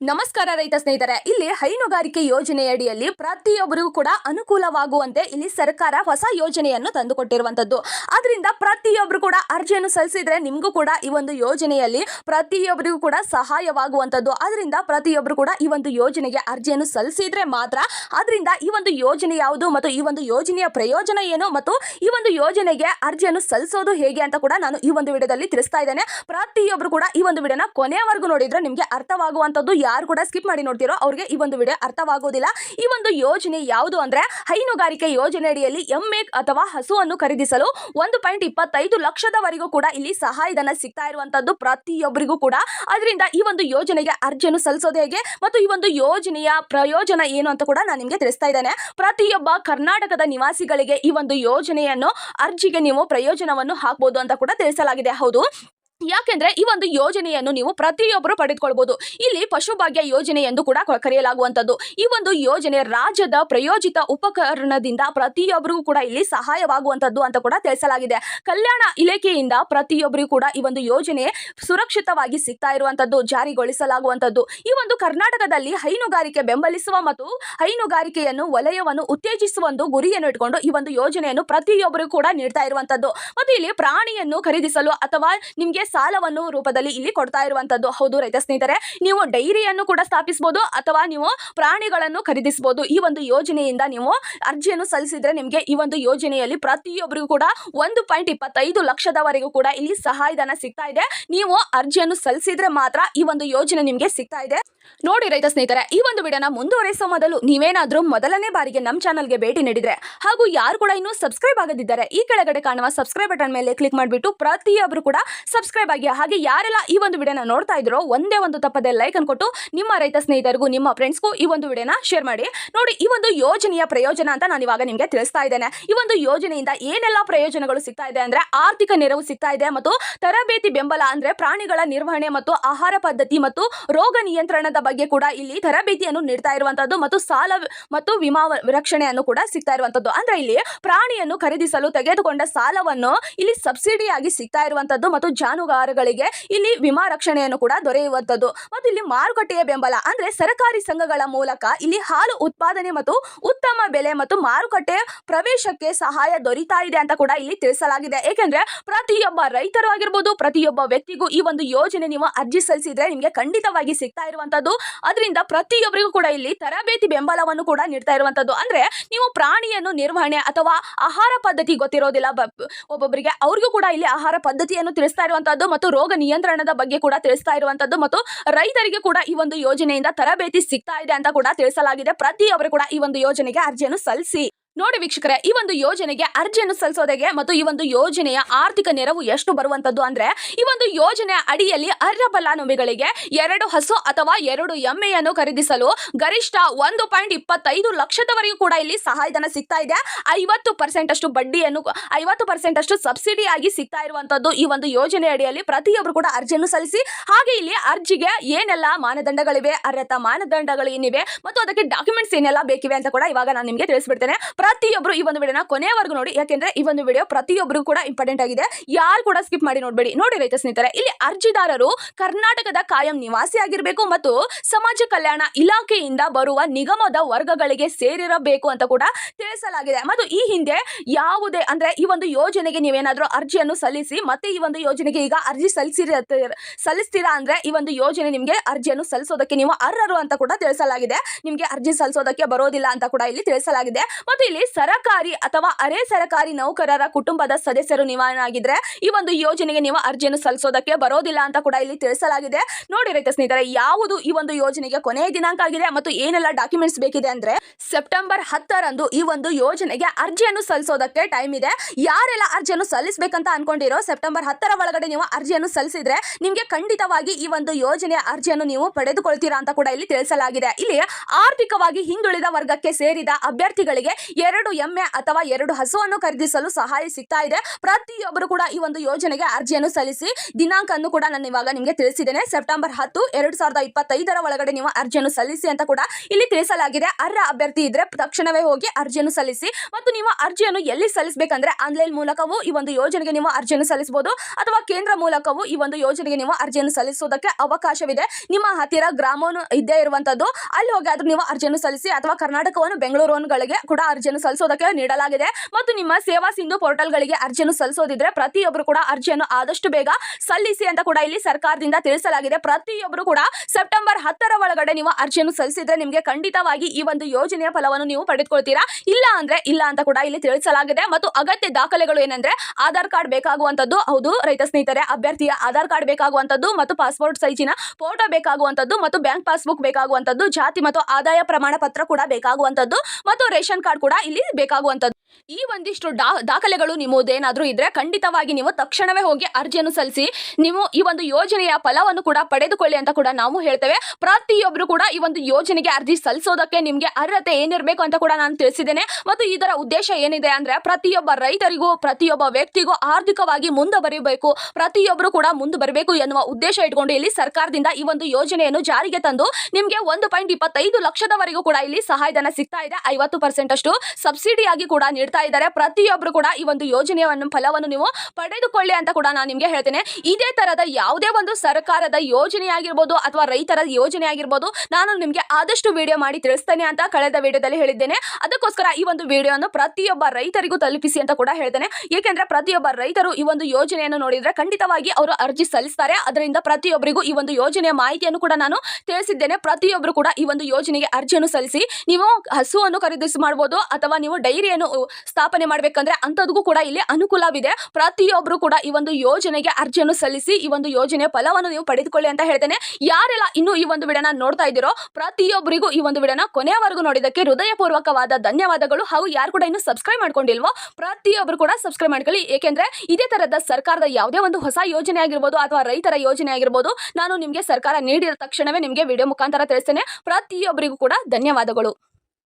ನಮಸ್ಕಾರ ರೈತ ಸ್ನೇಹಿತರೆ, ಇಲ್ಲಿ ಹೈನುಗಾರಿಕೆ ಯೋಜನೆಯಡಿಯಲ್ಲಿ ಪ್ರತಿಯೊಬ್ಬರಿಗೂ ಕೂಡ ಅನುಕೂಲವಾಗುವಂತೆ ಇಲ್ಲಿ ಸರ್ಕಾರ ಹೊಸ ಯೋಜನೆಯನ್ನು ತಂದುಕೊಟ್ಟಿರುವಂತದ್ದು ಅದರಿಂದ ಪ್ರತಿಯೊಬ್ಬರು ಕೂಡ ಅರ್ಜಿಯನ್ನು ಸಲ್ಲಿಸಿದ್ರೆ ನಿಮಗೂ ಕೂಡ ಈ ಒಂದು ಯೋಜನೆಯಲ್ಲಿ ಪ್ರತಿಯೊಬ್ಬರಿಗೂ ಕೂಡ ಸಹಾಯವಾಗುವಂತದ್ದು ಅದರಿಂದ ಪ್ರತಿಯೊಬ್ಬರು ಕೂಡ ಈ ಒಂದು ಯೋಜನೆಗೆ ಅರ್ಜಿಯನ್ನು ಸಲ್ಲಿಸಿದ್ರೆ ಮಾತ್ರ ಅದರಿಂದ ಈ ಒಂದು ಯೋಜನೆ ಯಾವುದು ಮತ್ತು ಈ ಒಂದು ಯೋಜನೆಯ ಪ್ರಯೋಜನ ಏನು ಮತ್ತು ಈ ಒಂದು ಯೋಜನೆಗೆ ಅರ್ಜಿಯನ್ನು ಸಲ್ಲಿಸೋದು ಹೇಗೆ ಅಂತ ಕೂಡ ನಾನು ಈ ಒಂದು ವಿಡಿಯೋದಲ್ಲಿ ತಿಳಿಸ್ತಾ ಇದ್ದೇನೆ. ಪ್ರತಿಯೊಬ್ಬರು ಕೂಡ ಈ ಒಂದು ವಿಡಿಯೋನ ಕೊನೆಯವರೆಗೂ ನೋಡಿದ್ರೆ ನಿಮಗೆ ಅರ್ಥವಾಗುವಂತದ್ದು ಯಾರು ಕೂಡ ಸ್ಕಿಪ್ ಮಾಡಿ ನೋಡ್ತಿರೋ ಅವ್ರಿಗೆ ಈ ಒಂದು ವಿಡಿಯೋ ಅರ್ಥವಾಗೋದಿಲ್ಲ. ಈ ಒಂದು ಯೋಜನೆ ಯಾವುದು ಅಂದ್ರೆ ಹೈನುಗಾರಿಕೆ ಯೋಜನೆ ಅಡಿಯಲ್ಲಿ ಎಮ್ಮೆ ಅಥವಾ ಹಸುವನ್ನು ಖರೀದಿಸಲು ಒಂದು ಪಾಯಿಂಟ್ ಇಪ್ಪತ್ತೈದು ಲಕ್ಷದವರೆಗೂ ಕೂಡ ಇಲ್ಲಿ ಸಹಾಯಧನ ಸಿಗ್ತಾ ಇರುವಂತದ್ದು ಪ್ರತಿಯೊಬ್ಬರಿಗೂ ಕೂಡ. ಅದರಿಂದ ಈ ಒಂದು ಯೋಜನೆಗೆ ಅರ್ಜಿಯನ್ನು ಸಲ್ಲಿಸೋದು ಹೇಗೆ ಮತ್ತು ಈ ಒಂದು ಯೋಜನೆಯ ಪ್ರಯೋಜನ ಏನು ಅಂತ ಕೂಡ ನಾನು ನಿಮಗೆ ತಿಳಿಸ್ತಾ ಇದ್ದೇನೆ. ಪ್ರತಿಯೊಬ್ಬ ಕರ್ನಾಟಕದ ನಿವಾಸಿಗಳಿಗೆ ಈ ಒಂದು ಯೋಜನೆಯನ್ನು ಅರ್ಜಿಗೆ ನೀವು ಪ್ರಯೋಜನವನ್ನು ಹಾಕಬಹುದು ಅಂತ ಕೂಡ ತಿಳಿಸಲಾಗಿದೆ. ಹೌದು. ಯಾಕೆಂದ್ರೆ ಈ ಒಂದು ಯೋಜನೆಯನ್ನು ನೀವು ಪ್ರತಿಯೊಬ್ಬರು ಪಡೆದುಕೊಳ್ಬಹುದು ಇಲ್ಲಿ ಪಶುಭಾಗ್ಯ ಯೋಜನೆ ಎಂದು ಕೂಡ ಕರೆಯಲಾಗುವಂತದ್ದು ಈ ಒಂದು ಯೋಜನೆ ರಾಜ್ಯದ ಪ್ರಯೋಜಿತ ಉಪಕರಣದಿಂದ ಪ್ರತಿಯೊಬ್ಬರಿಗೂ ಕೂಡ ಇಲ್ಲಿ ಸಹಾಯವಾಗುವಂತದ್ದು ಅಂತ ಕೂಡ ತಿಳಿಸಲಾಗಿದೆ. ಕಲ್ಯಾಣ ಇಲಾಖೆಯಿಂದ ಪ್ರತಿಯೊಬ್ಬರಿಗೂ ಕೂಡ ಈ ಒಂದು ಯೋಜನೆ ಸುರಕ್ಷಿತವಾಗಿ ಸಿಗ್ತಾ ಇರುವಂತದ್ದು ಜಾರಿಗೊಳಿಸಲಾಗುವಂತದ್ದು ಈ ಒಂದು ಕರ್ನಾಟಕದಲ್ಲಿ ಹೈನುಗಾರಿಕೆ ಬೆಂಬಲಿಸುವ ಮತ್ತು ಹೈನುಗಾರಿಕೆಯನ್ನು, ವಲಯವನ್ನು ಉತ್ತೇಜಿಸುವ ಒಂದು ಗುರಿಯನ್ನು ಇಟ್ಕೊಂಡು ಈ ಒಂದು ಯೋಜನೆಯನ್ನು ಪ್ರತಿಯೊಬ್ಬರಿಗೂ ಕೂಡ ನೀಡ್ತಾ ಇರುವಂತದ್ದು ಮತ್ತು ಇಲ್ಲಿ ಪ್ರಾಣಿಯನ್ನು ಖರೀದಿಸಲು ಅಥವಾ ನಿಮಗೆ ಸಾಲವನ್ನು ರೂಪದಲ್ಲಿ ಇಲ್ಲಿ ಕೊಡ್ತಾ ಇರುವಂತದ್ದು. ಹೌದು ರೈತ ಸ್ನೇಹಿತರೆ, ನೀವು ಡೈರಿಯನ್ನು ಕೂಡ ಸ್ಥಾಪಿಸಬಹುದು ಅಥವಾ ನೀವು ಪ್ರಾಣಿಗಳನ್ನು ಖರೀದಿಸಬಹುದು ಈ ಒಂದು ಯೋಜನೆಯಿಂದ ನೀವು ಅರ್ಜಿಯನ್ನು ಸಲ್ಲಿಸಿದ್ರೆ ನಿಮಗೆ ಈ ಒಂದು ಯೋಜನೆಯಲ್ಲಿ ಪ್ರತಿಯೊಬ್ಬರಿಗೂ ಕೂಡ ಒಂದು ಪಾಯಿಂಟ್ ಇಪ್ಪತ್ತೈದು ಲಕ್ಷದವರೆಗೂ ಕೂಡ ಇಲ್ಲಿ ಸಹಾಯಧನ ಸಿಗ್ತಾ ಇದೆ. ನೀವು ಅರ್ಜಿಯನ್ನು ಸಲ್ಲಿಸಿದ್ರೆ ಮಾತ್ರ ಈ ಒಂದು ಯೋಜನೆ ನಿಮಗೆ ಸಿಗ್ತಾ ಇದೆ. ನೋಡಿ ರೈತ ಸ್ನೇಹಿತರೆ, ಈ ಒಂದು ವಿಡಿಯೋನ ಮುಂದುವರೆಸೋ ಮೊದಲು ನೀವೇನಾದ್ರೂ ಮೊದಲನೇ ಬಾರಿಗೆ ನಮ್ಮ ಚಾನಲ್ಗೆ ಭೇಟಿ ನೀಡಿದ್ರೆ ಹಾಗೂ ಯಾರು ಕೂಡ ಇನ್ನೂ ಸಬ್ಸ್ಕ್ರೈಬ್ ಆಗದಿದ್ದಾರೆ ಈ ಕೆಳಗಡೆ ಕಾಣುವ ಸಬ್ಸ್ಕ್ರೈಬ್ ಬಟನ್ ಮೇಲೆ ಕ್ಲಿಕ್ ಮಾಡಿಬಿಟ್ಟು ಪ್ರತಿಯೊಬ್ಬರು ಕೂಡ ಸಬ್ಸ್ಕ್ರೈಬ್ ಆಗಿ, ಹಾಗೆ ಯಾರೆಲ್ಲ ಈ ಒಂದು ವಿಡಿಯೋನ ನೋಡ್ತಾ ಇದ್ರೋ ಒಂದೇ ಒಂದು ತಪ್ಪದೆ ಲೈಕ್ ಅನ್ಕೊಟ್ಟು ನಿಮ್ಮ ರೈತ ಸ್ನೇಹಿತರಿಗೂ, ನಿಮ್ಮ ಫ್ರೆಂಡ್ಸ್ಗೂ ಈ ಒಂದು ವಿಡಿಯೋನ ಶೇರ್ ಮಾಡಿ. ನೋಡಿ, ಈ ಒಂದು ಯೋಜನೆಯ ಪ್ರಯೋಜನ ಅಂತ ನಾನು ಇವಾಗ ನಿಮಗೆ ತಿಳಿಸ್ತಾ ಇದ್ದೇನೆ. ಈ ಒಂದು ಯೋಜನೆಯಿಂದ ಏನೆಲ್ಲ ಪ್ರಯೋಜನಗಳು ಸಿಗ್ತಾ ಇದೆ ಅಂದ್ರೆ ಆರ್ಥಿಕ ನೆರವು ಸಿಗ್ತಾ ಇದೆ ಮತ್ತು ತರಬೇತಿ ಬೆಂಬಲ ಅಂದ್ರೆ ಪ್ರಾಣಿಗಳ ನಿರ್ವಹಣೆ ಮತ್ತು ಆಹಾರ ಪದ್ಧತಿ ಮತ್ತು ರೋಗ ನಿಯಂತ್ರಣದ ಬಗ್ಗೆ ಕೂಡ ಇಲ್ಲಿ ತರಬೇತಿಯನ್ನು ನೀಡ್ತಾ ಇರುವಂತದ್ದು ಮತ್ತು ಸಾಲ ಮತ್ತು ವಿಮಾ ರಕ್ಷಣೆಯನ್ನು ಕೂಡ ಸಿಗ್ತಾ ಇರುವಂತದ್ದು ಅಂದ್ರೆ ಇಲ್ಲಿ ಪ್ರಾಣಿಯನ್ನು ಖರೀದಿಸಲು ತೆಗೆದುಕೊಂಡ ಸಾಲವನ್ನು ಇಲ್ಲಿ ಸಬ್ಸಿಡಿಯಾಗಿ ಸಿಗ್ತಾ ಇರುವಂತದ್ದು ಮತ್ತು ಜಾನುವಾರುಗಳಿಗೆ ಇಲ್ಲಿ ವಿಮಾ ರಕ್ಷಣೆಯನ್ನು ಕೂಡ ದೊರೆಯುವಂತದ್ದು ಮತ್ತು ಇಲ್ಲಿ ಮಾರುಕಟ್ಟೆಯ ಬೆಂಬಲ ಅಂದ್ರೆ ಸರಕಾರಿ ಸಂಘಗಳ ಮೂಲಕ ಇಲ್ಲಿ ಹಾಲು ಉತ್ಪಾದನೆ ಮತ್ತು ಉತ್ತಮ ಬೆಲೆ ಮತ್ತು ಮಾರುಕಟ್ಟೆ ಪ್ರವೇಶಕ್ಕೆ ಸಹಾಯ ದೊರೀತಾ ಇದೆ ಅಂತ ಕೂಡ ಇಲ್ಲಿ ತಿಳಿಸಲಾಗಿದೆ. ಏಕೆಂದ್ರೆ ಪ್ರತಿಯೊಬ್ಬ ರೈತರು ಆಗಿರ್ಬೋದು ಪ್ರತಿಯೊಬ್ಬ ವ್ಯಕ್ತಿಗೂ ಈ ಒಂದು ಯೋಜನೆ ನೀವು ಅರ್ಜಿ ಸಲ್ಲಿಸಿದ್ರೆ ನಿಮಗೆ ಖಂಡಿತವಾಗಿ ಸಿಗ್ತಾ ಇರುವಂತದ್ದು ಅದರಿಂದ ಪ್ರತಿಯೊಬ್ಬರಿಗೂ ಕೂಡ ಇಲ್ಲಿ ತರಬೇತಿ ಬೆಂಬಲವನ್ನು ಕೂಡ ನೀಡ್ತಾ ಇರುವಂತದ್ದು. ಅಂದ್ರೆ ನೀವು ಪ್ರಾಣಿಯನ್ನು ನಿರ್ವಹಣೆ ಅಥವಾ ಆಹಾರ ಪದ್ಧತಿ ಗೊತ್ತಿರೋದಿಲ್ಲ. ಒಬ್ಬೊಬ್ಬರಿಗೆ ಅವ್ರಿಗೂ ಕೂಡ ಇಲ್ಲಿ ಆಹಾರ ಪದ್ಧತಿಯನ್ನು ತಿಳಿಸ್ತಾ ಇರುವಂತದ್ದು ಮತ್ತು ರೋಗ ನಿಯಂತ್ರಣದ ಬಗ್ಗೆ ಕೂಡ ತಿಳಿಸ್ತಾ ಇರುವಂತದ್ದು ಮತ್ತು ರೈತರಿಗೆ ಕೂಡ ಈ ಒಂದು ಯೋಜನೆಯಿಂದ ತರಬೇತಿ ಸಿಗ್ತಾ ಇದೆ ಅಂತ ಕೂಡ ತಿಳಿಸಲಾಗಿದೆ. ಪ್ರತಿಯೊಬ್ಬರು ಕೂಡ ಈ ಒಂದು ಯೋಜನೆಗೆ ಅರ್ಜಿಯನ್ನು ಸಲ್ಲಿಸಿ. ನೋಡಿ ವೀಕ್ಷಕರೇ, ಈ ಒಂದು ಯೋಜನೆಗೆ ಅರ್ಜಿಯನ್ನು ಸಲ್ಲಿಸೋದಕ್ಕೆ ಮತ್ತು ಈ ಒಂದು ಯೋಜನೆಯ ಆರ್ಥಿಕ ನೆರವು ಎಷ್ಟು ಬರುವಂತದ್ದು ಅಂದ್ರೆ, ಈ ಒಂದು ಯೋಜನೆಯ ಅಡಿಯಲ್ಲಿ ಅರ್ಹ ಫಲಾನುಭವಿಗಳಿಗೆ ಎರಡು ಹಸು ಅಥವಾ ಎರಡು ಎಮ್ಮೆಯನ್ನು ಖರೀದಿಸಲು ಗರಿಷ್ಠ ಒಂದು ಪಾಯಿಂಟ್ ಇಪ್ಪತ್ತೈದು ಲಕ್ಷದವರೆಗೂ ಕೂಡ ಇಲ್ಲಿ ಸಹಾಯಧನ ಸಿಗ್ತಾ ಇದೆ. ಐವತ್ತು ಪರ್ಸೆಂಟ್ ಅಷ್ಟು ಬಡ್ಡಿಯನ್ನು, ಐವತ್ತು ಪರ್ಸೆಂಟ್ ಅಷ್ಟು ಸಬ್ಸಿಡಿ ಆಗಿ ಸಿಗ್ತಾ ಇರುವಂತದ್ದು ಈ ಒಂದು ಯೋಜನೆ ಅಡಿಯಲ್ಲಿ ಪ್ರತಿಯೊಬ್ಬರು ಕೂಡ ಅರ್ಜಿಯನ್ನು ಸಲ್ಲಿಸಿ, ಹಾಗೆ ಇಲ್ಲಿ ಅರ್ಜಿಗೆ ಏನೆಲ್ಲ ಮಾನದಂಡಗಳಿವೆ, ಅರ್ಹತಾ ಮಾನದಂಡಗಳು ಏನಿವೆ ಮತ್ತು ಅದಕ್ಕೆ ಡಾಕ್ಯುಮೆಂಟ್ಸ್ ಏನೆಲ್ಲ ಬೇಕಿವೆ ಅಂತ ಕೂಡ ಇವಾಗ ನಾನು ನಿಮಗೆ ತಿಳಿಸ್ಬಿಡ್ತೇನೆ. ಪ್ರತಿಯೊಬ್ಬರು ಈ ಒಂದು ವಿಡಿಯೋನ ಕೊನೆವರೆಗೂ ನೋಡಿ. ಯಾಕೆಂದ್ರೆ ಈ ಒಂದು ವಿಡಿಯೋ ಪ್ರತಿಯೊಬ್ಬರಿಗೂ ಕೂಡ ಇಂಪಾರ್ಟೆಂಟ್ ಆಗಿದೆ. ಯಾರು ಕೂಡ ಸ್ಕಿಪ್ ಮಾಡಿ ನೋಡಬೇಡಿ. ನೋಡಿ ರೈತ ಸ್ನೇಹಿತರೆ, ಇಲ್ಲಿ ಅರ್ಜಿದಾರರು ಕರ್ನಾಟಕದ ಕಾಯಂ ನಿವಾಸಿ ಆಗಿರಬೇಕು ಮತ್ತು ಸಮಾಜ ಕಲ್ಯಾಣ ಇಲಾಖೆಯಿಂದ ಬರುವ ನಿಗಮದ ವರ್ಗಗಳಿಗೆ ಸೇರಿರಬೇಕು ಅಂತ ಕೂಡ ತಿಳಿಸಲಾಗಿದೆ. ಮತ್ತು ಈ ಹಿಂದೆ ಯಾವುದೇ ಅಂದ್ರೆ ಈ ಒಂದು ಯೋಜನೆಗೆ ನೀವೇನಾದರೂ ಅರ್ಜಿಯನ್ನು ಸಲ್ಲಿಸಿ, ಮತ್ತೆ ಈ ಒಂದು ಯೋಜನೆಗೆ ಈಗ ಅರ್ಜಿ ಸಲ್ಲಿಸಿರ ಸಲ್ಲಿಸ್ತೀರಾ ಅಂದ್ರೆ ಈ ಒಂದು ಯೋಜನೆ ನಿಮಗೆ ಅರ್ಜಿಯನ್ನು ಸಲ್ಲಿಸೋದಕ್ಕೆ ನೀವು ಅರ್ಹರು ಅಂತ ಕೂಡ ತಿಳಿಸಲಾಗಿದೆ. ನಿಮಗೆ ಅರ್ಜಿ ಸಲ್ಲಿಸೋದಕ್ಕೆ ಬರೋದಿಲ್ಲ ಅಂತ ಕೂಡ ಇಲ್ಲಿ ತಿಳಿಸಲಾಗಿದೆ. ಮತ್ತು ಇಲ್ಲಿ ಸರಕಾರಿ ಅಥವಾ ಅರೆ ಸರಕಾರಿ ನೌಕರರ ಕುಟುಂಬದ ಸದಸ್ಯರು ನೀವಾಗಿದ್ರೆ ಈ ಒಂದು ಯೋಜನೆಗೆ ನೀವು ಅರ್ಜಿಯನ್ನು ಸಲ್ಲಿಸೋದಕ್ಕೆ ಬರೋದಿಲ್ಲ ಅಂತ ಕೂಡ ಇಲ್ಲಿ ತಿಳಿಸಲಾಗಿದೆ. ನೋಡಿ ರೈತ ಸ್ನೇಹಿತರೆ, ಯಾವುದು ಈ ಒಂದು ಯೋಜನೆಗೆ ಕೊನೆಯ ದಿನಾಂಕ ಆಗಿದೆ ಮತ್ತು ಏನೆಲ್ಲ ಡಾಕ್ಯುಮೆಂಟ್ಸ್ ಬೇಕಿದೆ ಅಂದ್ರೆ ಸೆಪ್ಟೆಂಬರ್ ಹತ್ತರಂದು ಈ ಒಂದು ಯೋಜನೆಗೆ ಅರ್ಜಿಯನ್ನು ಸಲ್ಲಿಸೋದಕ್ಕೆ ಟೈಮ್ ಇದೆ. ಯಾರೆಲ್ಲ ಅರ್ಜಿಯನ್ನು ಸಲ್ಲಿಸಬೇಕಂತ ಅನ್ಕೊಂಡಿರೋ ಸೆಪ್ಟೆಂಬರ್ ಹತ್ತರ ಒಳಗಡೆ ನೀವು ಅರ್ಜಿಯನ್ನು ಸಲ್ಲಿಸಿದ್ರೆ ನಿಮಗೆ ಖಂಡಿತವಾಗಿ ಈ ಒಂದು ಯೋಜನೆಯ ಅರ್ಜಿಯನ್ನು ನೀವು ಪಡೆದುಕೊಳ್ತೀರಾ ಅಂತ ಕೂಡ ಇಲ್ಲಿ ತಿಳಿಸಲಾಗಿದೆ. ಇಲ್ಲಿ ಆರ್ಥಿಕವಾಗಿ ಹಿಂದುಳಿದ ವರ್ಗಕ್ಕೆ ಸೇರಿದ ಅಭ್ಯರ್ಥಿಗಳಿಗೆ ಎರಡು ಎಮ್ಮೆ ಅಥವಾ ಎರಡು ಹಸುವನ್ನು ಖರೀದಿಸಲು ಸಹಾಯ ಸಿಗ್ತಾ ಇದೆ. ಪ್ರತಿಯೊಬ್ಬರು ಕೂಡ ಈ ಒಂದು ಯೋಜನೆಗೆ ಅರ್ಜಿಯನ್ನು ಸಲ್ಲಿಸಿ ದಿನಾಂಕ ಕೂಡ ನಾನು ಇವಾಗ ನಿಮಗೆ ತಿಳಿಸಿದ್ದೇನೆ. ಸೆಪ್ಟೆಂಬರ್ ಹತ್ತು, ಎರಡು ಸಾವಿರದ ಇಪ್ಪತ್ತೈದರ ಒಳಗಡೆ ನೀವು ಅರ್ಜಿಯನ್ನು ಸಲ್ಲಿಸಿ ಅಂತ ಕೂಡ ಇಲ್ಲಿ ತಿಳಿಸಲಾಗಿದೆ. ಅರ್ಹ ಅಭ್ಯರ್ಥಿ ಇದ್ರೆ ತಕ್ಷಣವೇ ಹೋಗಿ ಅರ್ಜಿಯನ್ನು ಸಲ್ಲಿಸಿ ಮತ್ತು ನೀವು ಅರ್ಜಿಯನ್ನು ಎಲ್ಲಿ ಸಲ್ಲಿಸಬೇಕಂದ್ರೆ ಆನ್ಲೈನ್ ಮೂಲಕವೂ ಈ ಒಂದು ಯೋಜನೆಗೆ ನೀವು ಅರ್ಜಿಯನ್ನು ಸಲ್ಲಿಸಬಹುದು ಅಥವಾ ಕೇಂದ್ರ ಮೂಲಕವೂ ಈ ಒಂದು ಯೋಜನೆಗೆ ನೀವು ಅರ್ಜಿಯನ್ನು ಸಲ್ಲಿಸುವುದಕ್ಕೆ ಅವಕಾಶವಿದೆ. ನಿಮ್ಮ ಹತ್ತಿರ ಗ್ರಾಮವನ್ನು ಇದ್ದೇ ಇರುವಂತದ್ದು. ಅಲ್ಲಿ ಹೋಗಿ ಆದ್ರೂ ನೀವು ಅರ್ಜಿಯನ್ನು ಸಲ್ಲಿಸಿ ಅಥವಾ ಕರ್ನಾಟಕವನ್ನು ಬೆಂಗಳೂರುಗಳಿಗೆ ಕೂಡ ಅರ್ಜಿಯನ್ನು ಸಲ್ಲಿಸೋದಕ್ಕೆ ನೀಡಲಾಗಿದೆ. ಮತ್ತು ನಿಮ್ಮ ಸೇವಾ ಸಿಂಧು ಪೋರ್ಟಲ್ಗಳಿಗೆ ಅರ್ಜಿಯನ್ನು ಸಲ್ಲಿಸೋದಿದ್ರೆ ಪ್ರತಿಯೊಬ್ಬರು ಕೂಡ ಅರ್ಜಿಯನ್ನು ಆದಷ್ಟು ಬೇಗ ಸಲ್ಲಿಸಿ ಅಂತ ಕೂಡ ಇಲ್ಲಿ ಸರ್ಕಾರದಿಂದ ತಿಳಿಸಲಾಗಿದೆ. ಪ್ರತಿಯೊಬ್ಬರು ಕೂಡ ಸೆಪ್ಟೆಂಬರ್ ಹತ್ತರ ಒಳಗಡೆ ನೀವು ಅರ್ಜಿಯನ್ನು ಸಲ್ಲಿಸಿದ್ರೆ ನಿಮಗೆ ಖಂಡಿತವಾಗಿ ಈ ಒಂದು ಯೋಜನೆಯ ಫಲವನ್ನು ನೀವು ಪಡೆದುಕೊಳ್ತೀರಾ? ಇಲ್ಲ ಅಂದ್ರೆ ಇಲ್ಲ ಅಂತ ಕೂಡ ಇಲ್ಲಿ ತಿಳಿಸಲಾಗಿದೆ. ಮತ್ತು ಅಗತ್ಯ ದಾಖಲೆಗಳು ಏನಂದ್ರೆ ಆಧಾರ್ ಕಾರ್ಡ್ ಬೇಕಾಗುವಂತದ್ದು ಹೌದು ರೈತ ಸ್ನೇಹಿತರೆ, ಅಭ್ಯರ್ಥಿಯ ಆಧಾರ್ ಕಾರ್ಡ್ ಬೇಕಾಗುವಂತದ್ದು ಮತ್ತು ಪಾಸ್ಪೋರ್ಟ್ ಸೈಜಿನ ಫೋಟೋ ಬೇಕಾಗುವಂತದ್ದು ಮತ್ತು ಬ್ಯಾಂಕ್ ಪಾಸ್ಬುಕ್ ಬೇಕಾಗುವಂತದ್ದು ಜಾತಿ ಮತ್ತು ಆದಾಯ ಪ್ರಮಾಣ ಪತ್ರ ಕೂಡ ಬೇಕಾಗುವಂತದ್ದು ಮತ್ತು ರೇಷನ್ ಕಾರ್ಡ್ ಕೂಡ ಇಲ್ಲಿ ಬೇಕಾಗುವಂತದ್ದು ಈ ಒಂದಿಷ್ಟು ಡಾ, ದಾಖಲೆಗಳು ನಿಮ್ಮದೇನಾದರೂ ಇದ್ರೆ ಖಂಡಿತವಾಗಿ ನೀವು ತಕ್ಷಣವೇ ಹೋಗಿ ಅರ್ಜಿಯನ್ನು ಸಲ್ಲಿಸಿ, ನೀವು ಈ ಒಂದು ಯೋಜನೆಯ ಫಲವನ್ನು ಕೂಡ ಪಡೆದುಕೊಳ್ಳಿ ಅಂತ ಕೂಡ ನಾವು ಹೇಳ್ತೇವೆ. ಪ್ರತಿಯೊಬ್ಬರು ಕೂಡ ಈ ಒಂದು ಯೋಜನೆಗೆ ಅರ್ಜಿ ಸಲ್ಲಿಸೋದಕ್ಕೆ ನಿಮಗೆ ಅರ್ಹತೆ ಏನಿರಬೇಕು ಅಂತ ಕೂಡ ನಾನು ತಿಳಿಸಿದ್ದೇನೆ. ಮತ್ತು ಇದರ ಉದ್ದೇಶ ಏನಿದೆ ಅಂದ್ರೆ, ಪ್ರತಿಯೊಬ್ಬ ರೈತರಿಗೂ, ಪ್ರತಿಯೊಬ್ಬ ವ್ಯಕ್ತಿಗೂ ಆರ್ಥಿಕವಾಗಿ ಮುಂದೆ ಬರಬೇಕು ಪ್ರತಿಯೊಬ್ಬರು ಕೂಡ ಮುಂದೆ ಬರಬೇಕು ಎನ್ನುವ ಉದ್ದೇಶ ಇಟ್ಕೊಂಡು ಇಲ್ಲಿ ಸರ್ಕಾರದಿಂದ ಈ ಒಂದು ಯೋಜನೆಯನ್ನು ಜಾರಿಗೆ ತಂದು, ನಿಮಗೆ ಒಂದು ಪಾಯಿಂಟ್ ಇಪ್ಪತ್ತೈದು ಲಕ್ಷದವರೆಗೂ ಕೂಡ ಇಲ್ಲಿ ಸಹಾಯಧನ ಸಿಗ್ತಾ ಇದೆ. ಐವತ್ತು ಪರ್ಸೆಂಟ್ ಅಷ್ಟು ಸಬ್ಸಿಡಿಯಾಗಿ ಕೂಡ ನೀಡ್ತಾ ಇದ್ದಾರೆ. ಪ್ರತಿಯೊಬ್ಬರು ಕೂಡ ಈ ಒಂದು ಯೋಜನೆಯನ್ನು, ಫಲವನ್ನು ನೀವು ಪಡೆದುಕೊಳ್ಳಿ ಅಂತ ಕೂಡ ನಾನು ನಿಮಗೆ ಹೇಳ್ತೇನೆ. ಇದೇ ತರದ ಯಾವುದೇ ಒಂದು ಸರ್ಕಾರದ ಯೋಜನೆ ಆಗಿರ್ಬೋದು ಅಥವಾ ರೈತರ ಯೋಜನೆ ಆಗಿರ್ಬೋದು ನಾನು ನಿಮಗೆ ಆದಷ್ಟು ವಿಡಿಯೋ ಮಾಡಿ ತಿಳಿಸ್ತೇನೆ ಅಂತ ಕಳೆದ ವಿಡಿಯೋದಲ್ಲಿ ಹೇಳಿದ್ದೇನೆ. ಅದಕ್ಕೋಸ್ಕರ ಈ ಒಂದು ವಿಡಿಯೋವನ್ನು ಪ್ರತಿಯೊಬ್ಬ ರೈತರಿಗೂ ತಲುಪಿಸಿ ಅಂತ ಕೂಡ ಹೇಳ್ತೇನೆ. ಏಕೆಂದ್ರೆ ಪ್ರತಿಯೊಬ್ಬ ರೈತರು ಈ ಒಂದು ಯೋಜನೆಯನ್ನು ನೋಡಿದ್ರೆ ಖಂಡಿತವಾಗಿ ಅವರು ಅರ್ಜಿ ಸಲ್ಲಿಸ್ತಾರೆ. ಅದರಿಂದ ಪ್ರತಿಯೊಬ್ಬರಿಗೂ ಈ ಒಂದು ಯೋಜನೆಯ ಮಾಹಿತಿಯನ್ನು ಕೂಡ ನಾನು ತಿಳಿಸಿದ್ದೇನೆ. ಪ್ರತಿಯೊಬ್ಬರು ಕೂಡ ಈ ಒಂದು ಯೋಜನೆಗೆ ಅರ್ಜಿಯನ್ನು ಸಲ್ಲಿಸಿ ನೀವು ಹಸುವನ್ನು ಖರೀದಿಸಿ ಮಾಡಬಹುದು ಅಥವಾ ನೀವು ಡೈರಿಯನ್ನು ಸ್ಥಾಪನೆ ಮಾಡಬೇಕಂದ್ರೆ ಅಂಥದ್ಗೂ ಕೂಡ ಇಲ್ಲಿ ಅನುಕೂಲವಿದೆ. ಪ್ರತಿಯೊಬ್ಬರು ಕೂಡ ಈ ಒಂದು ಯೋಜನೆಗೆ ಅರ್ಜಿಯನ್ನು ಸಲ್ಲಿಸಿ ಈ ಒಂದು ಯೋಜನೆಯ ಫಲವನ್ನು ನೀವು ಪಡೆದುಕೊಳ್ಳಿ ಅಂತ ಹೇಳ್ತೇನೆ. ಯಾರೆಲ್ಲ ಇನ್ನೂ ಈ ಒಂದು ವಿಡಿಯೋನ ನೋಡ್ತಾ ಇದ್ದೀರೋ ಪ್ರತಿಯೊಬ್ಬರಿಗೂ ಈ ಒಂದು ವಿಡಿಯೋನ ಕೊನೆಯವರೆಗೂ ನೋಡಿದಕ್ಕೆ ಹೃದಯಪೂರ್ವಕವಾದ ಧನ್ಯವಾದಗಳು. ಹಾಗೂ ಯಾರು ಕೂಡ ಇನ್ನು ಸಬ್ಸ್ಕ್ರೈಬ್ ಮಾಡ್ಕೊಂಡಿಲ್ವೋ ಪ್ರತಿಯೊಬ್ಬರು ಕೂಡ ಸಬ್ಸ್ಕ್ರೈಬ್ ಮಾಡ್ಕೊಳ್ಳಿ. ಏಕೆಂದ್ರೆ ಇದೇ ತರದ ಸರ್ಕಾರದ ಯಾವುದೇ ಒಂದು ಹೊಸ ಯೋಜನೆ ಆಗಿರ್ಬೋದು ಅಥವಾ ರೈತರ ಯೋಜನೆ ಆಗಿರ್ಬೋದು, ನಾನು ನಿಮಗೆ ಸರ್ಕಾರ ನೀಡಿದ ತಕ್ಷಣವೇ ನಿಮಗೆ ವಿಡಿಯೋ ಮುಖಾಂತರ ತಿಳಿಸ್ತೇನೆ. ಪ್ರತಿಯೊಬ್ಬರಿಗೂ ಕೂಡ ಧನ್ಯವಾದಗಳು.